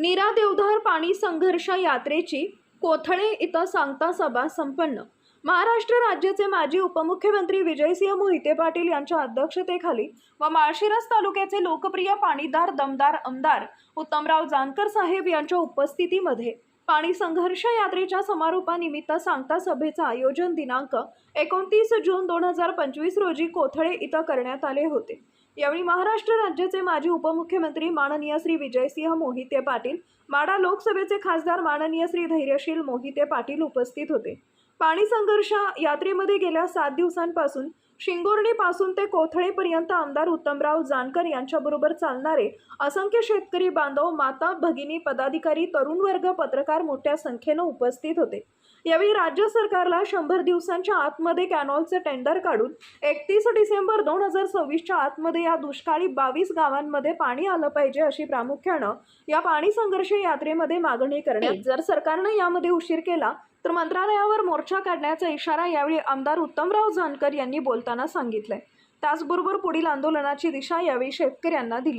नीरा देवधार पाणी संघर्ष यात्रेची कोथळे इथं सांगता सभा संपन्न. महाराष्ट्र राज्याचे माजी उपमुख्यमंत्री विजयसिंह मोहिते पाटील यांच्या अध्यक्षतेखाली व माळशिरस तालुक्याचे लोकप्रिय पाणीदार दमदार आमदार उत्तमराव जानकर साहेब यांच्या उपस्थितीमध्ये पाणी संघर्ष यात्रेच्या समारोपानिमित्त सांगता सभेचं आयोजन दिनांक एकोणतीस जून दोन हजार पंचवीस रोजी कोथळे इथं करण्यात आले होते. यावेळी महाराष्ट्र राज्याचे माजी उपमुख्यमंत्री माननीय श्री विजयसिंह मोहिते पाटील माडा लोकसभेचे खासदार माननीय श्री धैर्यशील मोहिते पाटील उपस्थित होते. पाणी संघर्ष यात्रेमध्ये गेल्या सात दिवसांपासून शिंगोर्णीपासून ते कोथळेपर्यंत आमदार उत्तमराव जानकर यांच्याबरोबर चालणारे असंख्य शेतकरी बांधव माता भगिनी पदाधिकारी तरुण वर्ग पत्रकार मोठ्या संख्येनं उपस्थित होते. यावेळी राज्य सरकारला शंभर दिवसांच्या आतमध्ये कॅनॉलचे टेंडर काढून एकतीस डिसेंबर दोन हजार सव्वीसच्या आतमध्ये या दुष्काळी बावीस गावांमध्ये पाणी आलं पाहिजे अशी प्रामुख्यानं या पाणी संघर्ष यात्रेमध्ये मागणी करण्यात जर सरकारनं यामध्ये उशीर केला तर मंत्रालयावर मोर्चा काढण्याचा इशारा यावेळी आमदार उत्तमराव जानकर यांनी बोलताना सांगितलंय. त्याचबरोबर पुढील आंदोलनाची दिशा यावेळी शेतकऱ्यांना दिली.